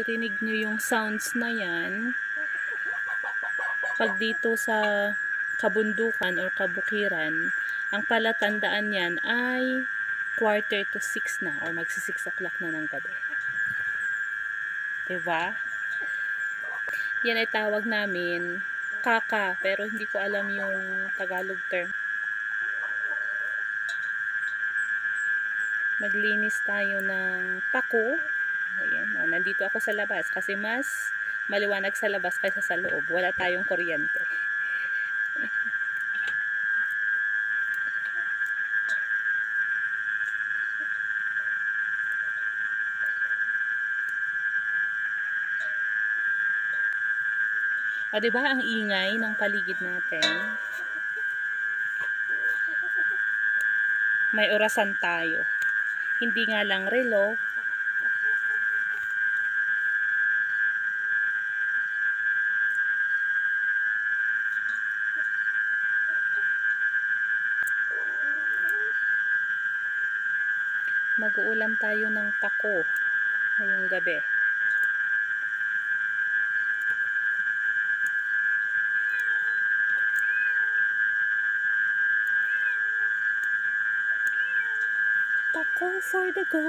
Rinig nyo yung sounds na yan. Pag dito sa kabundukan or kabukiran, ang palatandaan yan ay quarter to six na or magsi 6 o'clock na ng gabi. Diba? Yan ay tawag namin kaka, pero hindi ko alam yung Tagalog term. Maglinis tayo ng pako. Ayan, oh, nandito ako sa labas kasi mas maliwanag sa labas kaysa sa loob. Wala tayong kuryente. O, ba ang ingay ng paligid natin? May orasan tayo. Hindi nga lang relo. Mag-uulam tayo ng pako ngayong gabi. Pako for the go.